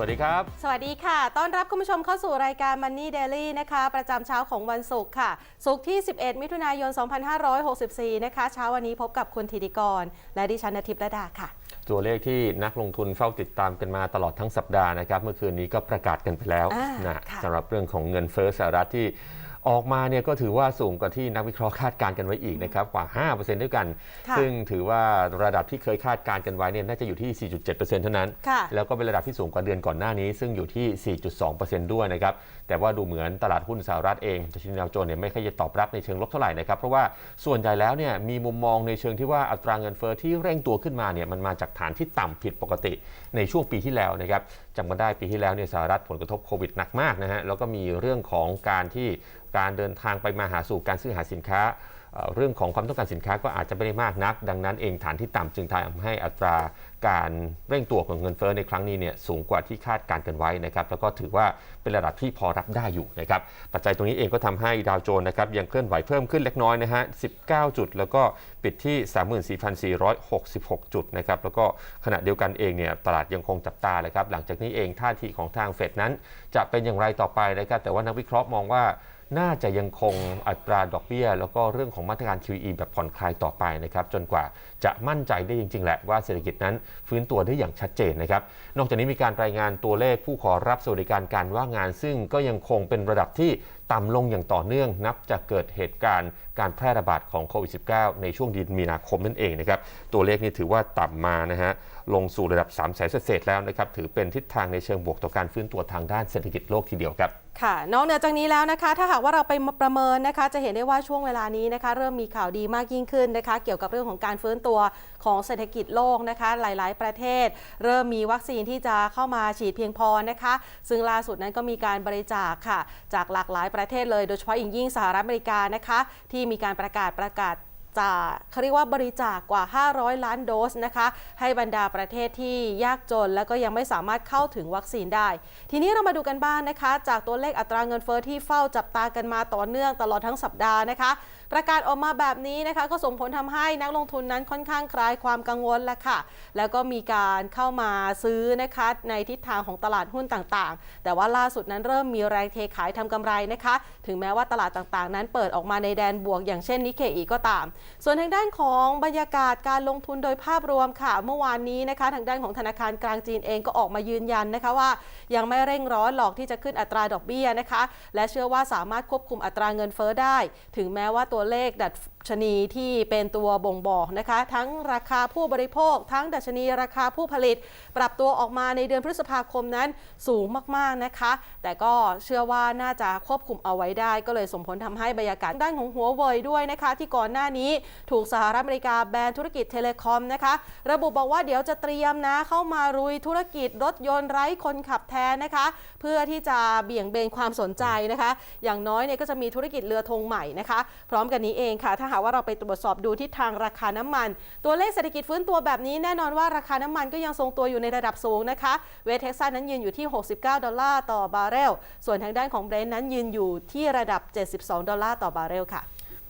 วัสดีครับ สวัสดีค่ะ ต้อนรับคุณผู้ชมเข้าสู่รายการ Money Daily นะคะ ประจำเช้าของวันศุกร์ค่ะ ศุกร์ที่ 11 มิถุนายน 2564 นะคะ เช้าวันนี้พบกับคุณธีติกร และดิฉันนทิพย์ระดาค่ะ ตัวเลขที่นักลงทุนเฝ้าติดตามกันมาตลอดทั้งสัปดาห์นะครับ เมื่อคืนนี้ก็ประกาศกันไปแล้วอ่านะค่ะสำหรับเรื่องของเงินเฟ้อสหรัฐที่ ออกมาเนี่ยก็ถือว่าสูงกว่าที่นักวิเคราะห์คาดการณ์กันไว้อีกนะครับกว่า 5%ด้วยกัน ค่ะซึ่งถือว่าระดับที่เคยคาดการณ์กันไว้เนี่ยน่าจะอยู่ที่ 4.7%เท่านั้น ค่ะ แล้วก็เป็นระดับที่สูงกว่าเดือนก่อนหน้านี้ ซึ่งอยู่ที่ 4.2%ด้วยนะครับ แต่ว่าดูเหมือนตลาดหุ้นสหรัฐเองดัชนีดาวโจนส์เนี่ยไม่ค่อยจะตอบรับในเชิงลบเท่าไหร่นะครับ เพราะว่าส่วนใหญ่แล้วเนี่ยมีมุมมองในเชิงที่ว่าอัตราเงินเฟ้อที่เร่งตัวขึ้นมาเนี่ยมันมาจากฐานที่ต่ำผิดปกติในช่วงปีที่แล้วนะครับจำกันได้ปีที่แล้วเนี่ยสหรัฐผลกระทบโควิดหนักมากนะฮะแล้วก็มีเรื่องของการที่การเดินทางไปมาหาสู่การซื้อหาสินค้า เรื่องของความต้องการสินค้าก็อาจจะไม่ได้มากนัก ดังนั้นเองฐานที่ต่ำจึงทำให้อัตราการเร่งตัวของเงินเฟ้อในครั้งนี้เนี่ยสูงกว่าที่คาดการณ์กันไว้นะครับแล้วก็ถือว่าเป็นระดับที่พอรับได้อยู่นะครับปัจจัยตรงนี้เองก็ทำให้ดาวโจนส์นะครับยังเคลื่อนไหวเพิ่มขึ้นเล็กน้อยนะฮะ 19 จุด แล้วก็ปิดที่ 34,466 จุดนะครับแล้วก็ขณะเดียวกันเองเนี่ยตลาดยังคงจับตาเลยครับหลังจากนี้เองท่าทีของทางเฟดนั้น จะเป็นอย่างไรต่อไปนะครับแต่ว่านักวิเคราะห์มองว่า น่าจะยังคงอัตราดอกเบี้ย แล้วก็เรื่องของมาตรการ QE แบบผ่อนคลายต่อไปนะครับจนกว่าจะมั่นใจได้จริง ๆ แหละว่าเศรษฐกิจนั้นฟื้นตัวได้อย่างชัดเจนนะครับนอกจากนี้มีการรายงานตัวเลขผู้ขอรับสวัสดิการการว่างงาน ซึ่งก็ยังคงเป็นระดับที่ต่ำลงอย่างต่อเนื่องนับจากเกิดเหตุการณ์การแพร่ระบาดของโควิด -19 ในช่วงเดือนมีนาคมนั่นเองนะครับ ตัวเลขนี้ถือว่าต่ำมานะฮะ ลงสู่ระดับ3แสนเศษแล้วนะครับ ถือเป็นทิศทางในเชิงบวกต่อการฟื้นตัวทางด้านเศรษฐกิจโลกทีเดียวครับ ค่ะนอกเหนือจากนี้แล้วนะคะ ถ้าหากว่าเราไปประเมินนะคะ จะเห็นได้ว่าช่วงเวลานี้นะคะ เริ่มมีข่าวดีมากยิ่งขึ้นนะคะ เกี่ยวกับเรื่องของการฟื้นตัวของเศรษฐกิจโลกนะคะ หลายๆ ประเทศ เริ่มมีวัคซีนที่จะเข้ามาฉีดเพียงพอนะคะ ซึ่งล่าสุดนั้นก็มีการบริจาคค่ะ จากหลากหลายประเทศเลย โดยเฉพาะอย่างยิ่งสหรัฐอเมริกานะคะ ที่มีการประกาศประกาศ จะเขาเรียกว่าบริจาคกว่า 500 ล้านโดสนะคะ ให้บรรดาประเทศที่ยากจน และก็ยังไม่สามารถเข้าถึงวัคซีนได้ ทีนี้เรามาดูกันบ้างนะคะ จากตัวเลขอัตราเงินเฟอ้อที่เฝ้าจับตากันมาต่อเนื่องตลอดทั้งสัปดาห์นะคะ ประกาศออกมาแบบนี้นะคะ ก็ส่งผลทำให้นักลงทุนนั้นค่อนข้างคลายความกังวลแล้วค่ะ แล้วก็มีการเข้ามาซื้อนะคะในทิศทางของตลาดหุ้นต่างๆ แต่ว่าล่าสุดนั้นเริ่มมีแรงเทขายทำกำไรนะคะ ถึงแม้ว่าตลาดต่างๆ นั้นเปิดออกมาในแดนบวก อย่างเช่นนิเคอีก็ตาม ส่วนทางด้านของบรรยากาศการลงทุนโดยภาพรวมค่ะ เมื่อวานนี้นะคะ ทางด้านของธนาคารกลางจีนเองก็ออกมายืนยันนะคะว่า ยังไม่เร่งร้อนหรอกที่จะขึ้นอัตราดอกเบี้ยนะคะ และเชื่อว่าสามารถควบคุมอัตราเงินเฟ้อได้ ถึงแม้ว่าตัวเลขดัชนีที่เป็นตัวบ่งบอกนะคะ ทั้งราคาผู้บริโภค ทั้งดัชนีราคาผู้ผลิต ปรับตัวออกมาในเดือนพฤษภาคมนั้นสูงมากๆนะคะ แต่ก็เชื่อว่าน่าจะควบคุมเอาไว้ได้ ก็เลยส่งผลทำให้บรรยากาศด้านของหัวเว่ยด้วยนะคะ ที่ก่อนหน้านี้ถูกสหรัฐอเมริกาแบนธุรกิจเทเลคอมนะคะ ระบุบอกว่าเดี๋ยวจะเตรียมนะเข้ามารุยธุรกิจรถยนต์ไร้คนขับแทนนะคะ เพื่อที่จะเบี่ยงเบนความสนใจนะคะ อย่างน้อยเนี่ยก็จะมีธุรกิจเรือธงใหม่นะคะ พร้อมกันนี้เองค่ะถ้าหากว่าเราไปตรวจสอบดูทิศทางราคาน้ำมัน ตัวเลขเศรษฐกิจฟื้นตัวแบบนี้แน่นอนว่าราคาน้ำมันก็ยังทรงตัวอยู่ในระดับสูงนะคะเวสเท็กซัสนั้นยืนอยู่ที่ 69 ดอลลาร์ต่อบาร์เรล ส่วนทางด้านของเบรนท์นั้นยืนอยู่ที่ระดับ 72 ดอลลาร์ต่อบาร์เรลค่ะ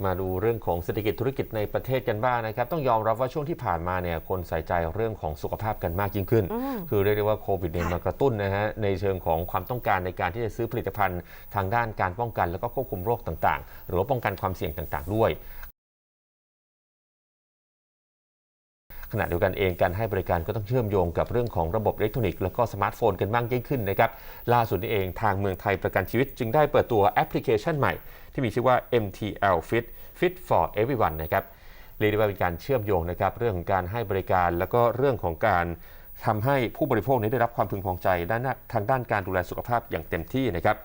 มาดูเรื่องของเศรษฐกิจธุรกิจในประเทศกันบ้างนะครับ ต้องยอมรับว่าช่วงที่ผ่านมาเนี่ยคนใส่ใจเรื่องของสุขภาพกันมากยิ่งขึ้น คือเรียกได้ว่าโควิดเนี่ยค่ะมากระตุ้นนะฮะในเชิงของความต้องการในการที่จะซื้อผลิตภัณฑ์ทางด้านการป้องกัน แล้วก็ควบคุมโรคต่างๆ หรือว่าป้องกันความเสี่ยงต่างๆ ด้วย ขณะเดียวกันเองการให้บริการก็ต้องเชื่อมโยงกับเรื่องของระบบอิเล็กทรอนิกส์แล้วก็สมาร์ทโฟนกันบ้างยิ่งขึ้นนะครับล่าสุดนี้เองทางเมืองไทยประกันชีวิต จึงได้เปิดตัวแอปพลิเคชันใหม่ ที่มีชื่อว่า MTL Fit Fit for Everyone นะครับเรียกได้ว่าเป็นการเชื่อมโยงนะครับเรื่องของการให้บริการแล้วก็เรื่องของการทำให้ผู้บริโภคนี้ได้รับความพึงพอใจด้านทางด้านการดูแลสุขภาพอย่างเต็มที่นะครับ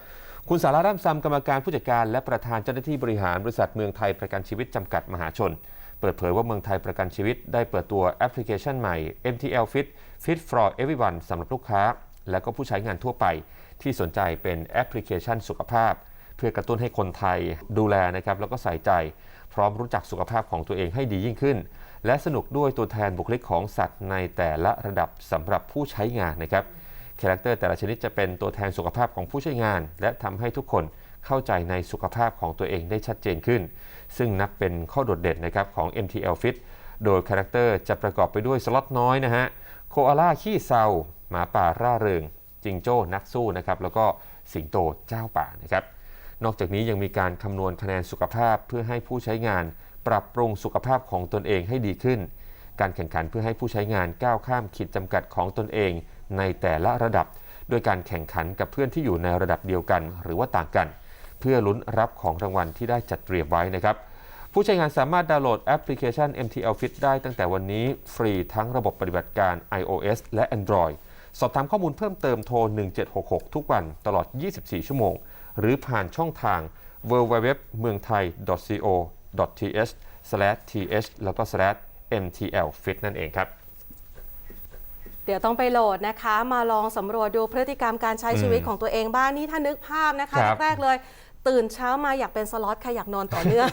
คุณสาราร่ำซำกรรมการผู้จัดการ และประธานเจ้าหน้าที่บริหารบริษัทเมืองไทยประกันชีวิตจำกัดมหาชน เปิดเผยว่าเมืองไทยประกันชีวิต ได้เปิดตัวแอปพลิเคชันใหม่ MTL Fit Fit for Everyone สำหรับลูกค้า และก็ผู้ใช้งานทั่วไป ที่สนใจเป็นแอปพลิเคชันสุขภาพ เพื่อกระตุ้นให้คนไทยดูแลนะครับแล้วก็ใส่ใจ พร้อมรู้จักสุขภาพของตัวเองให้ดียิ่งขึ้น และสนุกด้วยตัวแทนบุคลิกของสัตว์ในแต่ละระดับสำหรับผู้ใช้งานนะครับคาแรคเตอร์แต่ละชนิดจะเป็นตัวแทนสุขภาพของผู้ใช้งาน และทำให้ทุกคนเข้าใจในสุขภาพของตัวเองได้ชัดเจนขึ้น ซึ่งนับเป็นข้อโดดเด่นนะครับของ MTL Fit โดยคาแรคเตอร์จะประกอบไปด้วยสล็อตน้อยนะฮะโคอาล่าขี้เซาหมาป่าร่าเริง จิงโจ้นักสู้นะครับแล้วก็สิงโตเจ้าป่านะครับนอกจากนี้ยังมีการคำนวณคะแนนสุขภาพเพื่อให้ผู้ใช้งาน ปรับปรุงสุขภาพของตนเองให้ดีขึ้น การแข่งขันเพื่อให้ผู้ใช้งานก้าวข้ามขีดจำกัดของตนเองในแต่ละระดับ โดยการแข่งขันกับเพื่อนที่อยู่ในระดับเดียวกัน หรือว่าต่างกัน เพื่อลุ้นรับของรางวัลที่ได้จัดเตรียมไว้นะครับผู้ใช้งานสามารถดาวน์โหลดแอปพลิเคชัน MTL Fit ได้ตั้งแต่วันนี้ฟรีทั้งระบบปฏิบัติการ iOS และ Android สอบถามข้อมูลเพิ่มเติมโทร 1766 ทุกวันตลอด 24 ชั่วโมง หรือผ่านช่องทาง www เมืองไทย co th th แล้วก็ mtl fit นั่นเองครับ เดี๋ยวต้องไปโหลดนะคะ มาลองสำรวจดูพฤติกรรมการใช้ชีวิตอืมของตัวเองบ้างนี่ถ้านึกภาพนะคะครับแรกๆเลย ตื่นเช้ามาอยากเป็นสล็อตค่ะอยากนอนต่อเนื่อง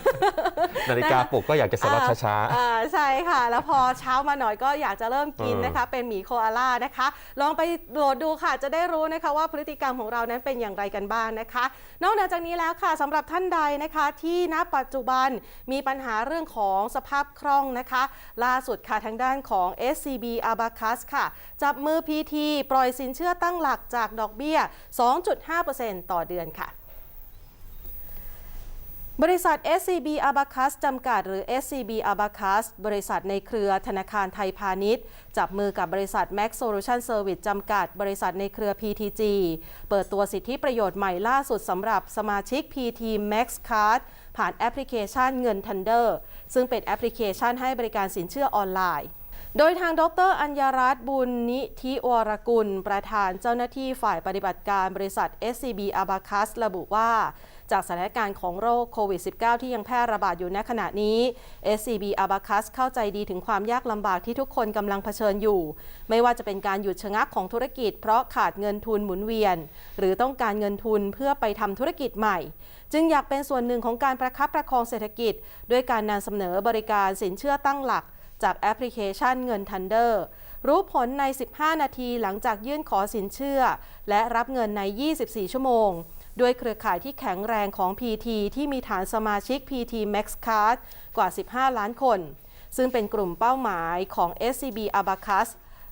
นาฬิกาปลุกก็อยากจะสล็อตช้าอ่าใช่ค่ะ แล้วพอเช้ามาหน่อยก็อยากจะเริ่มกินเออนะคะ เป็นหมีโคอาล่านะคะ ลองไปโหลดดูค่ะ จะได้รู้นะคะว่าพฤติกรรมของเรานั้นเป็นอย่างไรกันบ้างนะคะ นอกเหนือจากนี้แล้วค่ะสำหรับท่านใดนะคะที่ณปัจจุบันมีปัญหาเรื่องของสภาพคล่องนะคะ ล่าสุดค่ะทางด้านของ SCB Abacus ค่ะ จับมือ PT ปล่อยสินเชื่อตั้งหลักจากดอกเบี้ย 2.5%ต่อเดือนค่ะ บริษัท SCB Abacus จำกัด หรือ SCB Abacus บริษัทในเครือธนาคารไทยพาณิชย์ จับมือกับบริษัท Max Solution Service จำกัด บริษัทในเครือ PTG เปิดตัวสิทธิประโยชน์ใหม่ล่าสุดสำหรับสมาชิก PT Max Card ผ่านแอปพลิเคชันเงิน Thunder ซึ่งเป็นแอปพลิเคชันให้บริการสินเชื่อออนไลน์โดยทางดรอัญญรัตน์บุญนิธิวรกุล ประธานเจ้าหน้าที่ฝ่ายปฏิบัติการบริษัท SCB Abacus ระบุว่า จากสถานการณ์ของโรคโควิด -19 ที่ยังแพร่ระบาดอยู่ณขณะนี้ SCB Abacus เข้าใจดีถึงความยากลำบากที่ทุกคนกำลังเผชิญอยู่ ไม่ว่าจะเป็นการหยุดชะงักของธุรกิจ เพราะขาดเงินทุนหมุนเวียน หรือต้องการเงินทุนเพื่อไปทำธุรกิจใหม่ จึงอยากเป็นส่วนหนึ่งของการประคับประคองเศรษฐกิจ ด้วยการนำเสนอบริการสินเชื่อตั้งหลัก จากแอปพลิเคชันเงิน Thunder รู้ผลใน 15 นาทีหลังจากยื่นขอสินเชื่อ และรับเงินใน 24 ชั่วโมง ด้วยเครือข่ายที่แข็งแรงของ PT ที่มีฐานสมาชิก PT Max Card กว่า 15 ล้านคน ซึ่งเป็นกลุ่มเป้าหมายของ SCB Abacus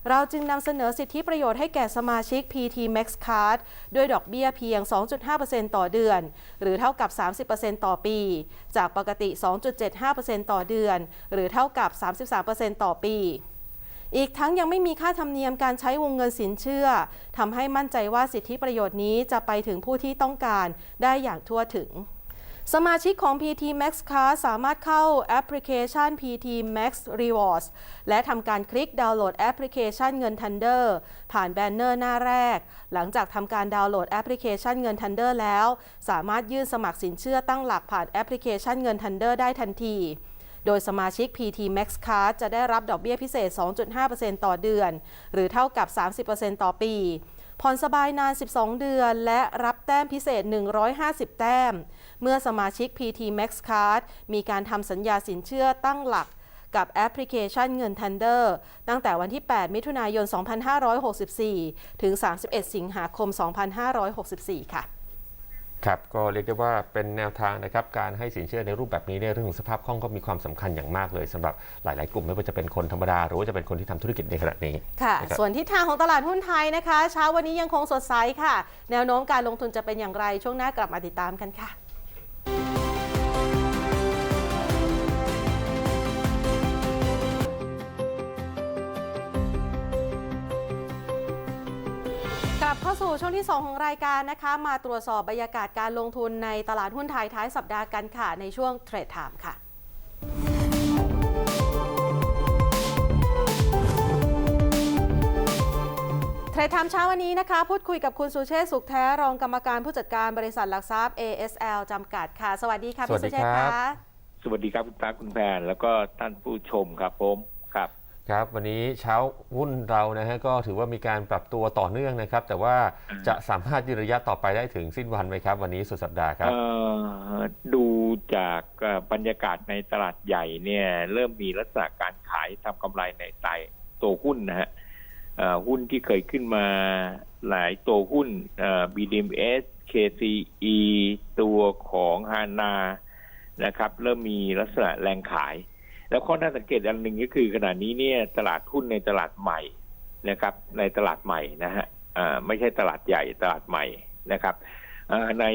เราจึงนำเสนอสิทธิประโยชน์ให้แก่สมาชิก PT Max Card ด้วยดอกเบี้ยเพียง 2.5%ต่อเดือน หรือเท่ากับ 30%ต่อปี จากปกติ 2.75%ต่อเดือน หรือเท่ากับ 33%ต่อปี อีกทั้งยังไม่มีค่าธรรมเนียมการใช้วงเงินสินเชื่อทำให้มั่นใจว่าสิทธิประโยชน์นี้จะไปถึงผู้ที่ต้องการได้อย่างทั่วถึงสมาชิกของ PT Max Card สามารถเข้าแอปพลิเคชัน PT Max Rewards และทำการคลิกดาวน์โหลดแอปพลิเคชันเงิน Thunder ผ่านแบนเนอร์หน้าแรก หลังจากทำการดาวน์โหลดแอปพลิเคชันเงิน Thunder แล้ว สามารถยื่นสมัครสินเชื่อตั้งหลักผ่านแอปพลิเคชันเงิน Thunder ได้ทันที โดยสมาชิก PT Max Card จะได้รับดอกเบี้ยพิเศษ 2.5%ต่อเดือน หรือเท่ากับ 30%ต่อปีผ่อนสบายนาน 12 เดือน และรับแต้มพิเศษ 150 แต้ม เมื่อสมาชิก PT Max Card มีการทำสัญญาสินเชื่อตั้งหลักกับแอปพลิเคชันเงิน Thunder ตั้งแต่วันที่ 8 มิถุนายน 2564 ถึง 31 สิงหาคม 2564 ค่ะ ครับก็เรียกได้ว่าเป็นแนวทางนะครับการให้สินเชื่อในรูปแบบนี้เนี่ยเรื่องของสภาพคล่องก็มีความสำคัญอย่างมากเลยสำหรับหลาย ๆ กลุ่มไม่ว่าจะเป็นคนธรรมดา หรือว่าจะเป็นคนที่ทำธุรกิจในขณะนี้ค่ะนะครับส่วนทิศทางของตลาดหุ้นไทยนะคะ เช้าวันนี้ยังคงสดใสค่ะ แนวโน้มการลงทุนจะเป็นอย่างไรช่วงหน้ากลับมาติดตามกันค่ะ เข้าสู่ช่วงที่ 2 ของรายการนะคะ มาตรวจสอบบรรยากาศการลงทุนในตลาดหุ้นไทยท้ายสัปดาห์กันค่ะ ในช่วงเทรดไทม์ค่ะเทรดไทม์เช้าวันนี้นะคะ พูดคุยกับคุณสุเชษสุขแท้รองกรรมการผู้จัดการบริษัทหลักทรัพย์ ASL จำกัดค่ะ สวัสดีค่ะสวัพี่สดีสุเชษครัคะบสวัสดีครับคุณตาคุณแพนแล้วก็ท่านผู้ชมครับผม ครับครับวันนี้เช้าหุ้นเรานะฮะก็ถือว่ามีการปรับตัวต่อเนื่องนะครับ แต่ว่าอืมจะสามารถยืนระยะต่อไปได้ถึงสิ้นวันไหมครับ วันนี้สุดสัปดาห์ครับเอ่อดูจากเอ่อบรรยากาศในตลาดใหญ่เนี่ย เริ่มมีลักษณะการขายทำกำไรในไตรตัวหุ้นนะฮะเอ่อหุ้นที่เคยขึ้นมาหลายตัวหุ้นเอ่อ BDMs KCE ตัวของฮานานะครับ เริ่มมีลักษณะแรงขาย แล้วข้อน่าสังเกตอันหนึ่งก็คือขณะนี้เนี่ยตลาดหุ้นในตลาดใหม่นะครับ ในตลาดใหม่นะฮะไม่ใช่ตลาดใหญ่ตลาดใหม่นะครับใน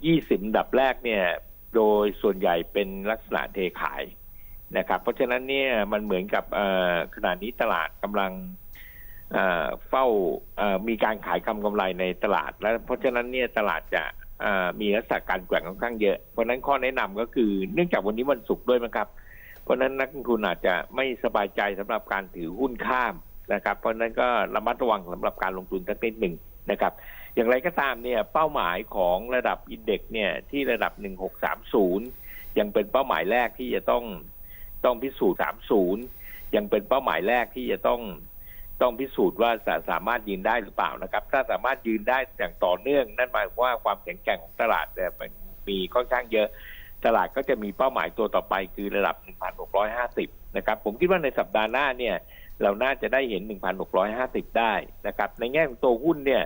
20 ดับแรกเนี่ยโดยส่วนใหญ่เป็นลักษณะเทขายนะครับ เพราะฉะนั้นเนี่ยมันเหมือนกับขณะนี้ตลาดกำลังเฝ้ามีการขายกำกำไรในตลาด และเพราะฉะนั้นเนี่ยตลาดจะมีลักษณะการแกว่งค่อนข้างเยอะ เพราะฉะนั้นข้อแนะนำก็คือเนื่องจากวันนี้วันศุกร์ด้วยมั้งครับ ราะนั้นนักลงทุนอาจจะไม่สบายใจสำหรับการถือหุ้นข้ามนะครับ เพราะนั้นก็ระมัดระวังสำหรับการลงทุนสักนิดหนึ่งนะครับ อย่างไรก็ตามเนี่ยเป้าหมายของระดับอินเด็กซ์เนี่ยที่ระดับ 1630 ยังเป็นเป้าหมายแรกที่จะต้องต้องพิสูจน์ 30 ยังเป็นเป้าหมายแรกที่จะต้องต้องพิสูจน์ว่าสาสามารถยืนได้หรือเปล่านะครับ ถ้าสามารถยืนได้อย่างต่อเนื่อง นั่นหมายความว่าความแข็งแกร่งของตลาดเนี่ยมันมีค่อนข้างเยอะ ตลาดก็จะมีเป้าหมายตัวต่อไปคือระดับ 1,650 นะครับ ผมคิดว่าในสัปดาห์หน้าเนี่ย เราน่าจะได้เห็น 1,650 ได้นะครับ ในแง่ของตัวหุ้นเนี่ย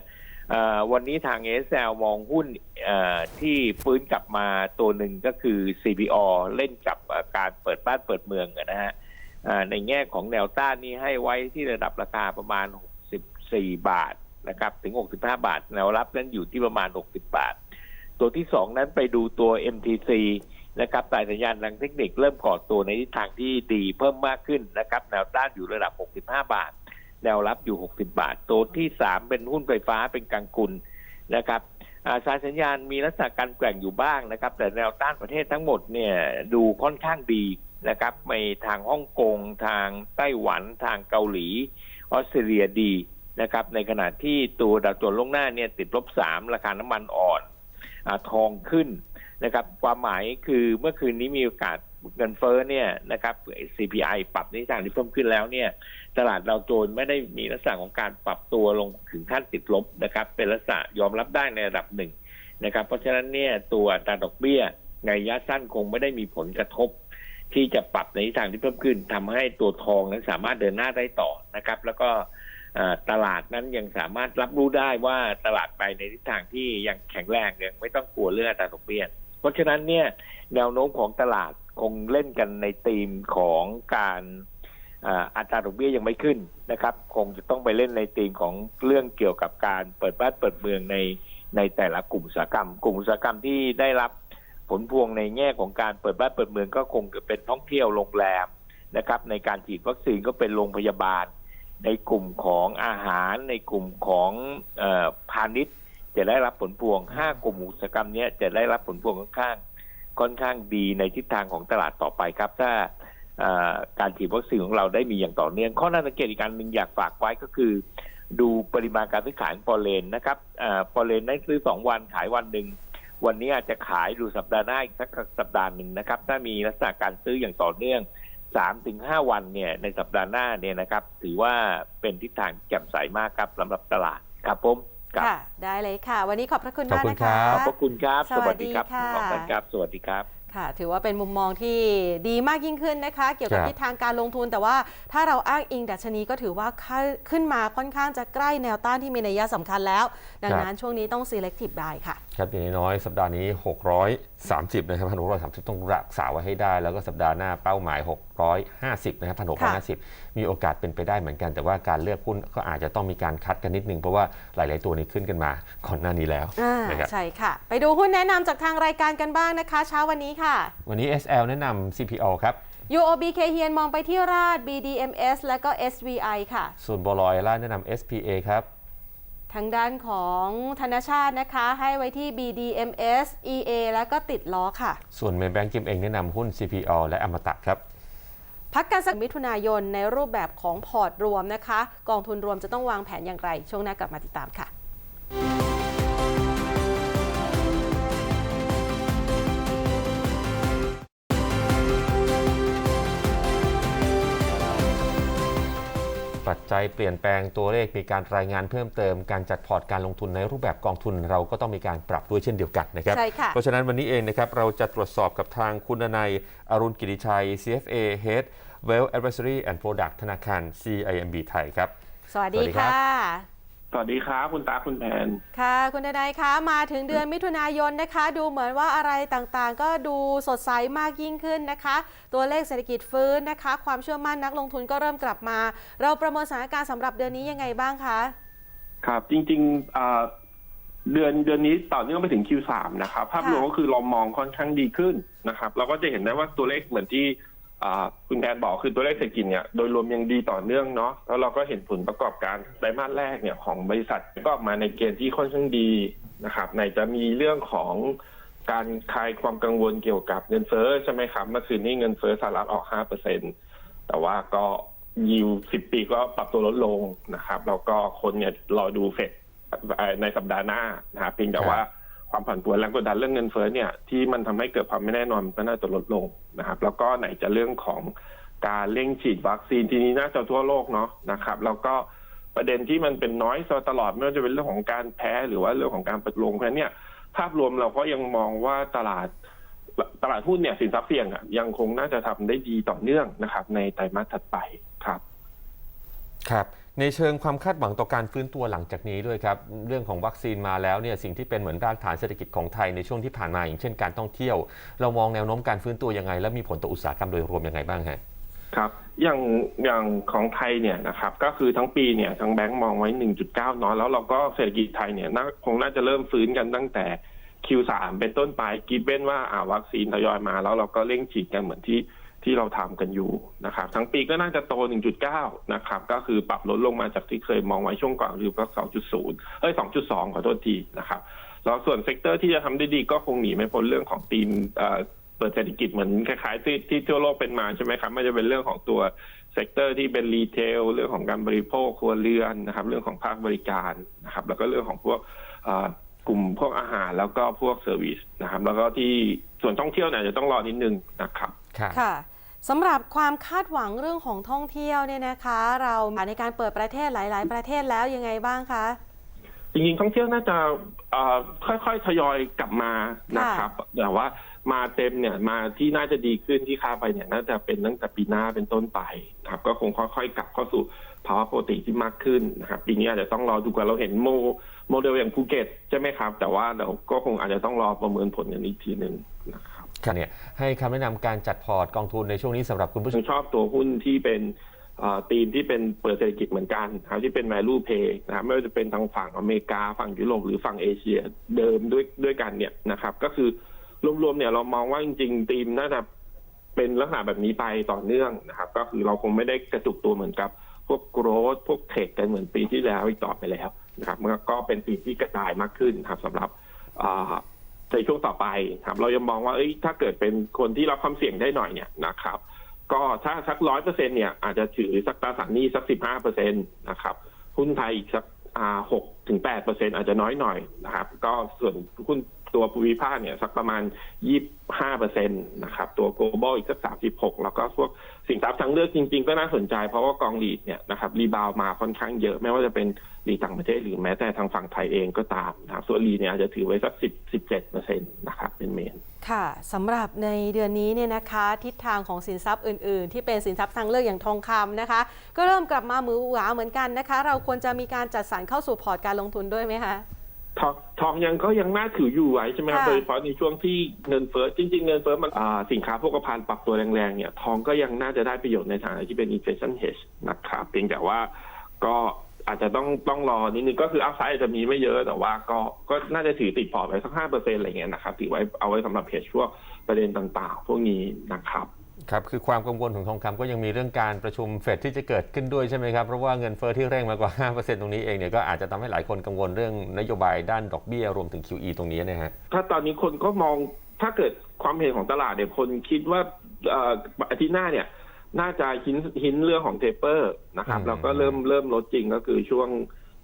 วันนี้ทาง SL มองหุ้นที่ฟื้นกลับมาตัวหนึ่งก็คือ CPO เล่นกับการเปิดบ้านเปิดเมืองนะฮะในแง่ของแนวต้านนี้ให้ไว้ที่ระดับราคาประมาณ 64 บาทนะครับ ถึง 65 บาท แนวรับนั้นอยู่ที่ประมาณ 60 บาท ตัวที่สองนั้นไปดูตัว MTC นะครับสายสัญญาณทางเทคนิคเริ่มก่อตัวในทิศทางที่ดีเพิ่มมากขึ้นนะครับ แนวต้านอยู่ระดับ 65 บาท แนวรับอยู่ 60 บาท ตัวที่สามเป็นหุ้นไฟฟ้าเป็นกลางกุลนะครับสายสัญญาณมีลักษณะการแกว่งอยู่บ้างนะครับ แต่แนวต้านประเทศทั้งหมดเนี่ยดูค่อนข้างดีนะครับไม่ทางฮ่องกงทางไต้หวันทางเกาหลี ออสเตรเลียดีนะครับ ในขณะที่ตัวดาวโจนส์ลงหน้าเนี่ยติดลบสามราคาน้ำมันอ่อน อทองขึ้นนะครับความหมายคือเมื่อคืนนี้มีโอกาสเงินเฟ้อเนี่ยนะครับ CPI ปรับในทิศทางที่เพิ่มขึ้นแล้วเนี่ย ตลาดดาวโจนไม่ได้มีลักษณะของการปรับตัวลงถึงขั้นติดลบนะครับ เป็นลักษณะยอมรับได้ในระดับหนึ่งนะครับ เพราะฉะนั้นเนี่ยตัวตาดอกเบี้ยในระยะสั้นคงไม่ได้มีผลกระทบ ที่จะปรับในทิศทางที่เพิ่มขึ้นทำให้ตัวทองนั้นสามารถเดินหน้าได้ต่อนะครับ แล้วก็ ตลาดนั้นยังสามารถรับรู้ได้ว่าตลาดไปในทิศทางที่ยังแข็งแรงยังไม่ต้องกลัวเรื่องอัตราดอกเบี้ยเพราะฉะนั้นเนี่ยแนวโน้มของตลาดคงเล่นกันในธีมของการอ่าอัตราดอกเบี้ยยังไม่ขึ้นนะครับ คงจะต้องไปเล่นในธีมของเรื่องเกี่ยวกับการเปิดบ้านเปิดเมืองในในแต่ละกลุ่มอุตสาหกรรม กลุ่มอุตสาหกรรมที่ได้รับผลพวงในแง่ของการเปิดบ้านเปิดเมืองก็คงจะเป็นท่องเที่ยวโรงแรมนะครับ ในการฉีดวัคซีนก็เป็นโรงพยาบาล ในกลุ่มของอาหารในกลุ่มของอพาณิชย์จะได้รับผลพวง 5 กลุ่มอุตสาหกรรมนี้จะได้รับผลพวงค่อนข้างค่อนข้างดีในทิศทางของตลาดต่อไปครับ ถ้าการฉีดวัคซีนของเราได้มีอย่างต่อเนื่อง ข้อน่าสังเกตอีกการหนึ่งอยากฝากไว้ก็คือ ดูปริมาณการซื้อขายของปอเลนนะครับอปอเลนได้ซื้อ 2 วันขายวันหนึ่งวันนี้อาจจะขายดูสัปดาห์หน้าอีกสักสัปดาห์หนึ่งนะครับ ถ้ามีลักษณะการซื้ออย่างต่อเนื่อง 3-5ถึง5วันเนี่ยในสัปดาห์หน้าเนี่ยนะครับ ถือว่าเป็นทิศทางที่แจ่มใสมากครับสำหรับตลาดครับผมครับค่ะ ได้เลยค่ะ วันนี้ขอบพระคุณขอบมากคุณนะครัคะบขอบพระคุณครับ สวัสดีครับค่ะทั้งสองท่านครับ สวัสดีครับค่ะถือว่าเป็นมุมมองที่ดีมากยิ่งขึ้นนะคะ เกี่ยวกับครับทิศทางการลงทุน แต่ว่าถ้าเราอ้างอิงดัชนีก็ถือว่าขึ้นมาค่อนข้างจะใกล้แนวต้านที่มีนัยสำคัญแล้ว ดังนั้นช่วงนี้ต้อง selective ได้ค่ะครับอย่างน้อยๆสัปดาห์นี้ 630 นะครับ1,630ต้องรักษาไว้ให้ได้ แล้วก็สัปดาห์หน้าเป้าหมาย 650 นะครับ1,650มีโอกาสเป็นไปได้เหมือนกัน แต่ว่าการเลือกหุ้นก็อาจจะต้องมีการคัดกันนิดนึง เพราะว่าหลาย ๆ ตัวนี้ขึ้นกันมาก่อนหน้านี้แล้วอ่านะครับใช่ค่ะ ไปดูหุ้นแนะนำจากทางรายการกันบ้างนะคะ เช้าวันนี้ค่ะ วันนี้ SL แนะนำ CPO ครับ UOB เคเฮียนมองไปที่ราด BDMs และก็ SVI ค่ะ ส่วนบอลอยล่าแนะนำ SPA ครับ ทางด้านของธนชาตินะคะ ให้ไว้ที่ BDMs EA แล้วก็ติดล้อค่ะ ส่วนเมย์แบงก์กิมเองแนะนำหุ้น CPO และอมตะครับพักการสักมิถุนายนในรูปแบบของพอร์ตรวมนะคะ กองทุนรวมจะต้องวางแผนอย่างไร ช่วงหน้ากลับมาติดตามค่ะ ปัจจัยเปลี่ยนแปลงตัวเลขมีการรายงานเพิ่มเติมการจัดพอร์ตการลงทุนในรูปแบบกองทุน เราก็ต้องมีการปรับด้วยเช่นเดียวกันนะครับใช่ค่ะเพราะฉะนั้นวันนี้เองนะครับเราจะตรวจสอบกับทางคุณนายอรุณกิติชัย CFA Head Wealth Advisory and Product ธนาคาร CIMB ไทยครับ สวัสดีสวัสดีครับค่ะ สวัสดีครับคุณตาคุณแทนค่ะ คุณทนายคะมาถึงเดือนมิถุนายนนะคะ ดูเหมือนว่าอะไรต่างๆ ก็ดูสดใสมากยิ่งขึ้นนะคะ ตัวเลขเศรษฐกิจฟื้นนะคะ ความเชื่อมั่นนักลงทุนก็เริ่มกลับมา เราประเมินสถานการณ์สำหรับเดือนนี้ยังไงบ้างคะครับ จริงๆอ่าเดือนเดือนนี้ต่อเนื่องไปถึง Q3 นะครับ ภาพรวมค่ะก็คือเรามองค่อนข้างดีขึ้นนะครับ เราก็จะเห็นได้ว่าตัวเลขเหมือนที่อ่า คุณแทนบอกคือตัวเลขเศรษฐกิจเนี่ยโดยรวมยังดีต่อเนื่องเนาะแล้วเราก็เห็นผลประกอบการไตรมาสแรกเนี่ยของบริษัทก็ออกมาในเกณฑ์ที่ค่อนข้างดีนะครับไหนจะมีเรื่องของการคลายความกังวลเกี่ยวกับเงินเฟ้อใช่ไหมครับเมื่อคืนนี้เงินเฟ้อสหรัฐออก5%เปอร์เซ็นแต่ว่าก็ยิวสิบปีก็ปรับตัวลดลงนะครับแล้วก็คนเนี่ยรอดูเฟดในสัปดาห์หน้านะครับเพียงแต่ว่า ความผันผวนแรงกดดันเรื่องเงินเฟ้อเนี่ยที่มันทำให้เกิดความไม่แน่นอนก็น่าจะลดลงนะครับ แล้วก็ไหนจะเรื่องของการเร่งฉีดวัคซีนทีนี้น่าจะทั่วโลกเนาะนะครับ แล้วก็ประเด็นที่มันเป็นน้อยตลอดไม่ว่าจะเป็นเรื่องของการแพ้หรือว่าเรื่องของการปิดลงเพราะนั้นเนี่ยภาพรวมเราก็ยังมองว่าตลาดตลาดหุ้นเนี่ยสินทรัพย์เสี่ยงอะยังคงน่าจะทำได้ดีต่อเนื่องนะครับ ในไตรมาสถัดไปครับ ครับ ในเชิงความคาดหวังต่อการฟื้นตัวหลังจากนี้ด้วยครับ เรื่องของวัคซีนมาแล้วเนี่ยสิ่งที่เป็นเหมือนรากฐานเศรษฐกิจของไทยในช่วงที่ผ่านมาอย่างเช่นการท่องเที่ยว เรามองแนวโน้มการฟื้นตัวยังไง และมีผลต่ออุตสาหกรรมโดยรวมยังไงบ้างฮะครับอย่างอย่างของไทยเนี่ยนะครับก็คือทั้งปีเนี่ยทั้งแบงก์มองไว้ 1.9เนาะแล้วเราก็เศรษฐกิจไทยเนี่ยน่าคงน่าจะเริ่มฟื้นกันตั้งแต่ Q3 เป็นต้นไปกิฟเว้นว่าอ่าวัคซีนทยอยมาแล้วเราก็เร่งฉีดกันเหมือนที่ ที่เราทำกันอยู่นะครับ ทั้งปีก็น่าจะโต 1.9 นะครับ ก็คือปรับลดลงมาจากที่เคยมองไว้ช่วงก่อนคือก็2.0 เอ้ย 2.2 ขอโทษทีนะครับ แล้วส่วนเซกเตอร์ที่จะทำได้ดีก็คงหนีไม่พ้นเรื่องของธีมเอ่อเปิดเศรษฐกิจเหมือนคล้ายๆที่ที่ทั่วโลกเป็นมาใช่ไหมครับไม่ว่าจะเป็นเรื่องของตัวเซกเตอร์ที่เป็นรีเทล เรื่องของการบริโภคครัวเรือนนะครับ เรื่องของภาคบริการนะครับ แล้วก็เรื่องของพวกเอ่อกลุ่มพวกอาหารแล้วก็พวกเซอร์วิสนะครับ แล้วก็ที่ส่วนท่องเที่ยวเนี่ยจะต้องรอนิดนึงนะครับครับค่ะ สำหรับความคาดหวังเรื่องของท่องเที่ยวเนี่ยนะคะ เราในการเปิดประเทศหลาย ๆ ประเทศแล้วยังไงบ้างคะจริงๆท่องเที่ยวน่าจะเอ่อค่อยๆทยอยกลับมานะครับแต่ว่ามาเต็มเนี่ยมาที่น่าจะดีขึ้นที่ค่าไปเนี่ย น่าจะเป็นตั้งแต่ปีหน้าเป็นต้นไปนะครับ ก็คงค่อยๆกลับเข้าสู่ภาวะปกติที่มากขึ้นนะครับปีนี้อาจจะต้องรอดูกันเราเห็นโมโมเดลอย่างภูเก็ตใช่ไหมครับ แต่ว่าเราก็คงอาจจะต้องรอประเมินผลกันอีกทีหนึ่งนะครับครับ เนี่ยให้คำแนะนำการจัดพอร์ตกองทุนในช่วงนี้สำหรับคุณผู้ชผมมชอบตัวหุ้นที่เป็นเอ่อธีมที่เป็นเปิดเศรษฐกิจเหมือนกันนะครับที่เป็น value pay นะครับไม่ว่าจะเป็นทางฝั่งอเมริกา ฝั่งยุโรปหรือฝั่งเอเชียเดิมด้วยด้วยกันเนี่ยนะครับ ก็คือรวมๆเนี่ยเรามองว่าจริงๆธีมน่าจะเป็นลักษณะแบบนี้ไปต่อเนื่องนะครับ ก็คือเราคงไม่ได้กระจุกตัวเหมือนกับ พวกโกรดพวกเทคกันเหมือนปีที่แล้วอีกต่อไปแล้วนะครับมันก็เป็นปีที่กระจายมากขึ้นนะครับสำหรับอ่า ในช่วงต่อไปครับเรายังมองว่าเอ้ยถ้าเกิดเป็นคนที่รับความเสี่ยงได้หน่อยเนี่ยนะครับ ก็ถ้าสักร้อยเปอร์เซ็นเนี่ยอาจจะถือสักตราสารหนี้สักสิบห้าเปอร์เซ็นตนะครับหุ้นไทยอีกสักหกถึงแปดเปอร์เซ็นอาจจะน้อยหน่อยนะครับ ก็ส่วนหุ้น ตัวภูมิภาคเนี่ยสักประมาณยี่ห้าเปอร์เซ็นตนะครับ ตัว global อีกสักสามสิบหกแล้วก็พวกสินทรัพย์ทางเลือกจริงๆ ก็น่าสนใจเพราะว่ากองลีดเนี่ยนะครับรีบาวมาค่อนข้างเยอะไม่ว่าจะเป็นลีดต่างประเทศหรือแม้แต่ทางฝั่งไทยเองก็ตามนะครับส่วนลีดเนี่ยอาจจะถือไว้สักสิบสิบเจ็ดเปอร์เซ็นต์นะครับเป็นเมนค่ะสำหรับในเดือนนี้เนี่ยนะคะทิศทางของสินทรัพย์อื่น ๆ ที่เป็นสินทรัพย์ทางเลือกอย่างทองคำนะคะ ก็เริ่มกลับมามือหวาเหมือนกันนะคะ เราควรจะมีการจัดสรรเข้าสู่พอร์ตการลงทุนด้วยไหมคะ ทองทองยังก็ยังน่าถืออยู่ไว้ใช่ไหมครับค่ะ โดยเฉพาะในช่วงที่เงินเฟ้อจริง ๆ เงินเฟ้อมันอ่าสินค้าโภคภัณฑ์ปรับตัวแรงๆเนี่ยทองก็ยังน่าจะได้ประโยชน์ในฐานะที่เป็น inflation hedge นะครับเพียงแต่ว่าก็อาจจะต้องต้องรอนิดนึงก็คืออัพไซด์อาจจะมีไม่เยอะแต่ว่าก็ก็น่าจะถือติดพอร์ตไว้สักห้าเปอร์เซ็นต์อะไรเงี้ยนะครับถือไว้เอาไว้สำหรับเพจพวกประเด็นต่างๆ พวกนี้นะครับ ครับคือความกังวลของทองคำก็ยังมีเรื่องการประชุมเฟดที่จะเกิดขึ้นด้วยใช่ไหมครับเพราะว่าเงินเฟ้อที่เร่งมากกว่า 5%ตรงนี้เองเนี่ยก็อาจจะทำให้หลายคนกังวลเรื่องนโยบายด้านดอกเบี้ยรวมถึง QE ตรงนี้นะฮะถ้าตอนนี้คนก็มองถ้าเกิดความเห็นของตลาดเนี่ยคนคิดว่าเอ่ออาทิตย์หน้าเนี่ยน่าจะหินหินเรื่องของเทปเปอร์นะครับอืมแล้วก็เริ่มเริ่มลดจริงก็คือช่วง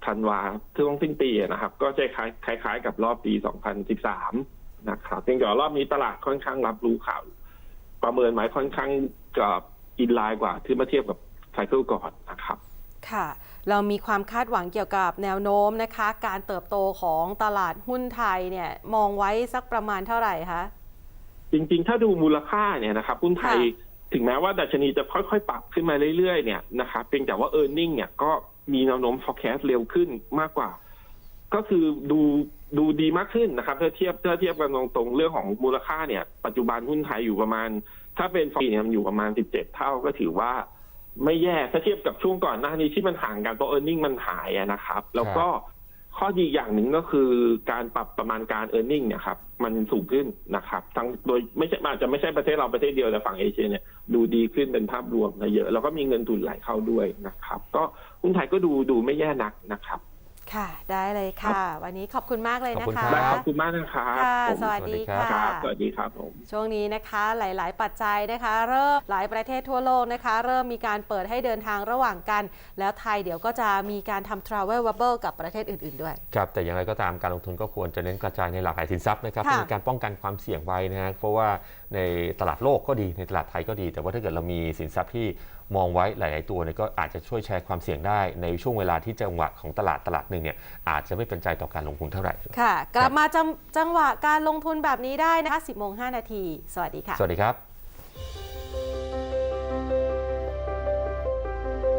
ธันวาช่วงสิ้นปีอะนะครับ ก็จะคล้ายคล้ายๆกับรอบปี 2013 นะครับเพียงแต่ว่ารอบนี้ตลาดค่อนข้างรับรู้ข่าว ประเมินไว้ค่อนข้างกับอินไลน์กว่าที่มาเทียบกับไซเคิลก่อนนะครับ ค่ะ เรามีความคาดหวังเกี่ยวกับแนวโน้มนะคะ การเติบโตของตลาดหุ้นไทยเนี่ยมองไว้สักประมาณเท่าไหร่คะจริงๆ ถ้าดูมูลค่าเนี่ยนะครับหุ้นไทยค่ะถึงแม้ว่าดัชนีจะค่อยๆ ปรับขึ้นมาเรื่อยๆ เนี่ยนะครับเพียงแต่ว่า e a r n i n g เนี่ยก็มีแนวโน้ม forecast เร็วขึ้นมากกว่า ก็คือดู ดูดีมากขึ้นนะครับถ้าเทียบถ้าเทียบกันตรงๆเรื่องของมูลค่าเนี่ยปัจจุบันหุ้นไทยอยู่ประมาณ ถ้าเป็นฟรีเนี่ยมันอยู่ประมาณ 17 เท่าก็ถือว่าไม่แย่ถ้าเทียบกับช่วงก่อนหน้านี้ที่มันห่างกันเพราะ e a r n i n g มันหายอะนะครับ แล้วก็ข้อดีอย่างหนึ่งก็คือการปรับประมาณการ e a r n i n g เนี่ยครับมันสูงขึ้นนะครับทั้งโดยไม่ใช่อาจจะไม่ใช่ประเทศเราประเทศเดียวแต่ฝั่งเอเชียเนี่ยดูดีขึ้นเป็นภาพรวมนะเยอะแล้วก็มีเงินทุนไหลเข้าด้วยนะครับ ก็หุ้นไทยก็ดูดูไม่แย่นักนะครับ ค่ะ ได้เลยค่ะ วันนี้ขอบคุณมากเลยขอบนะคุณคะครับขอบคุณมากนะครับค่ะ ผมสวัสดีสวัสดีครัค่ะ ครับ สวัสดีครับผม ช่วงนี้นะคะหลาย ๆ ปัจจัยนะคะ เริ่มหลายประเทศทั่วโลกนะคะ เริ่มมีการเปิดให้เดินทางระหว่างกัน แล้วไทยเดี๋ยวก็จะมีการทำ travel bubble กับประเทศอื่น ๆ ด้วย ครับแต่อย่างไรก็ตามการลงทุนก็ควรจะเน้นกระจายในหลากหลายสินทรัพย์นะครับค่ะ เพื่อเป็นการป้องกันความเสี่ยงไว้นะฮะเพราะว่าในตลาดโลกก็ดีในตลาดไทยก็ดี แต่ว่าถ้าเกิดเรามีสินทรัพย์ที่ มองไว้หลาย ๆ ตัวเนี่ยก็อาจจะช่วยแชร์ความเสี่ยงได้ในช่วงเวลาที่จังหวะของตลาดตลาดหนึ่งเนี่ยอาจจะไม่เป็นใจต่อการลงทุนเท่าไหร่ค่ะ กลับมาจำจังหวะการลงทุนแบบนี้ได้นะคะ10โมง5นาที สวัสดีค่ะ สวัสดีครับ